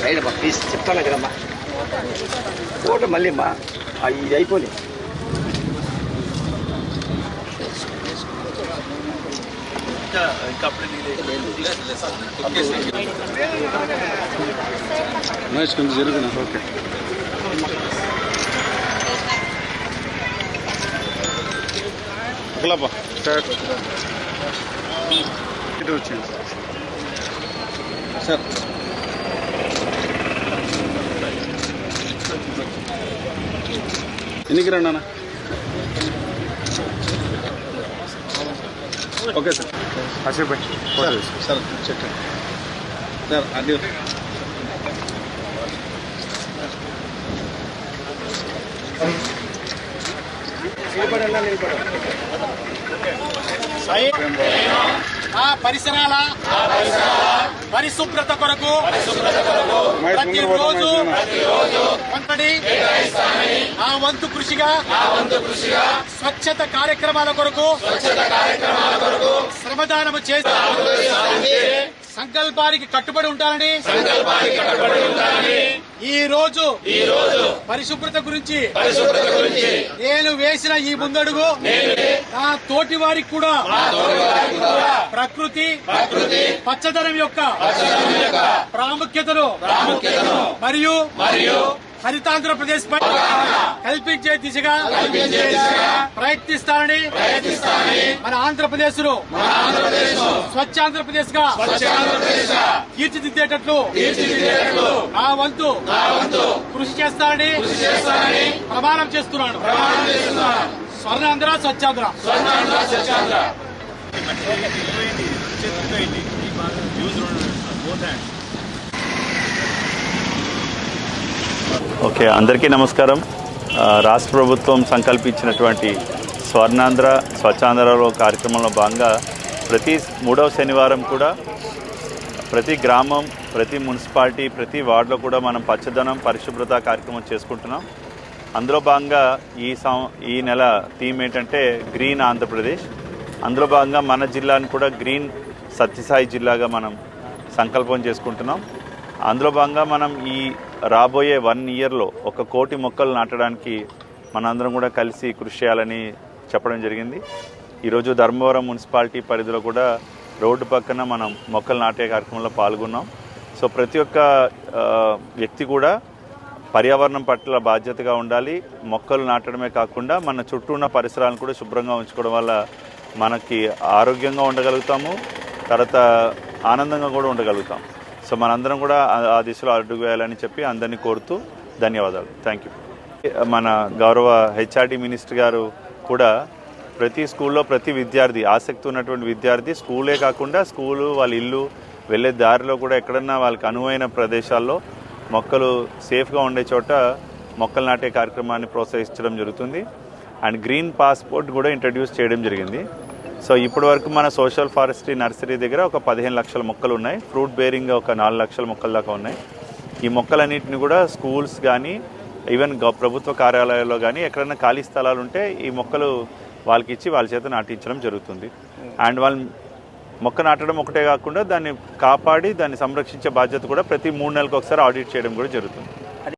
Side అమ్మా please చెప్తాను కదమ్మా. ఫోటో మళ్ళీ అమ్మా ఇది అయిపోయి మహేష్ కొంచెం జరుగునా ఓకే ఒకలాపా స్టార్ట్ ఇటు వచ్చింది సార్ రండి అన్న. Okay sir. కాసేపు సార్ సార్ అది. పరిసరాల పరిశుభ్రత కొరకు మహేష్ రోజు ప్రతిరోజు ఆ వంతు కృషిగా స్వచ్ఛత కార్యక్రమాల కొరకు శ్రమదానము చేసి సంకల్పానికి కట్టుబడి ఉంటానని ఈ రోజు పరిశుభ్రత గురించి నేను వేసిన ఈ ముందడుగు నా తోటి వారికి కూడా ప్రకృతి పచ్చదనం యొక్క ప్రాముఖ్యతను మరియు హరితాంధ్రప్రదేశ్ పై కల్పించే దిశగా ప్రయత్నిస్తానని మన ఆంధ్రప్రదేశ్ను స్వచ్ఛ ఆంధ్రప్రదేశ్గా తీర్చిదిద్దేటట్లు నా వంతు కృషి చేస్తానని ప్రమాణం చేస్తున్నాను. స్వర్ణాంధ్ర స్వచ్ఛాంధ్ర. ఓకే అందరికీ నమస్కారం. రాష్ట్ర ప్రభుత్వం సంకల్పించినటువంటి స్వర్ణాంధ్ర స్వచ్ఛాంధ్రలో కార్యక్రమంలో భాగంగా ప్రతి మూడవ శనివారం కూడా ప్రతి గ్రామం ప్రతి మున్సిపాలిటీ ప్రతి వార్డులో కూడా మనం పచ్చదనం పరిశుభ్రత కార్యక్రమం చేసుకుంటున్నాం. అందులో భాగంగా ఈ సం ఈ నెల థీమ్ ఏంటంటే గ్రీన్ ఆంధ్రప్రదేశ్. అందులో భాగంగా మన జిల్లాని కూడా గ్రీన్ సత్యసాయి జిల్లాగా మనం సంకల్పం చేసుకుంటున్నాం. అందులో భాగంగా మనం ఈ రాబోయే వన్ ఇయర్లో ఒక కోటి మొక్కలు నాటడానికి మనందరం కూడా కలిసి కృషి చేయాలని చెప్పడం జరిగింది. ఈరోజు ధర్మవరం మున్సిపాలిటీ పరిధిలో కూడా రోడ్డు పక్కన మనం మొక్కలు నాటే కార్యక్రమంలో పాల్గొన్నాం. సో ప్రతి ఒక్క వ్యక్తి కూడా పర్యావరణం పట్ల బాధ్యతగా ఉండాలి. మొక్కలు నాటడమే కాకుండా మన చుట్టూ ఉన్న పరిసరాలను కూడా శుభ్రంగా ఉంచుకోవడం వల్ల మనకి ఆరోగ్యంగా ఉండగలుగుతాము. తర్వాత ఆనందంగా కూడా ఉండగలుగుతాం. సో మనందరం కూడా ఆ- దిశలో అడుగు వేయాలని చెప్పి అందరినీ కోరుతూ ధన్యవాదాలు. థ్యాంక్ యూ మన గౌరవ హెచ్ఆర్డి మినిస్టర్ గారు కూడా ప్రతి స్కూల్లో ప్రతి విద్యార్థి ఆసక్తి ఉన్నటువంటి విద్యార్థి స్కూలే కాకుండా స్కూలు వాళ్ళ ఇల్లు వెళ్ళే దారిలో కూడా ఎక్కడన్నా వాళ్ళకి అనువైన ప్రదేశాల్లో మొక్కలు సేఫ్గా ఉండే చోట మొక్కలు నాటే కార్యక్రమాన్ని ప్రోత్సహించడం జరుగుతుంది. అండ్ గ్రీన్ పాస్పోర్ట్ కూడా ఇంట్రడ్యూస్ చేయడం జరిగింది. సో ఇప్పటి వరకు మన సోషల్ ఫారెస్ట్రీ నర్సరీ దగ్గర ఒక పదిహేను లక్షల మొక్కలు ఉన్నాయి. ఫ్రూట్ బేరింగ్ ఒక నాలుగు లక్షల మొక్కల దాకా ఉన్నాయి. ఈ మొక్కలన్నింటిని కూడా స్కూల్స్ కానీ ఈవెన్ ప్రభుత్వ కార్యాలయాల్లో కానీ ఎక్కడైనా ఖాళీ స్థలాలు ఉంటే ఈ మొక్కలు వాళ్ళకి ఇచ్చి వాళ్ళ చేత నాటించడం జరుగుతుంది. అండ్ వాళ్ళు మొక్క నాటడం ఒకటే కాకుండా దాన్ని కాపాడి దాన్ని సంరక్షించే బాధ్యత కూడా ప్రతి మూడు నెలలకు ఒకసారి ఆడిట్ చేయడం కూడా జరుగుతుంది.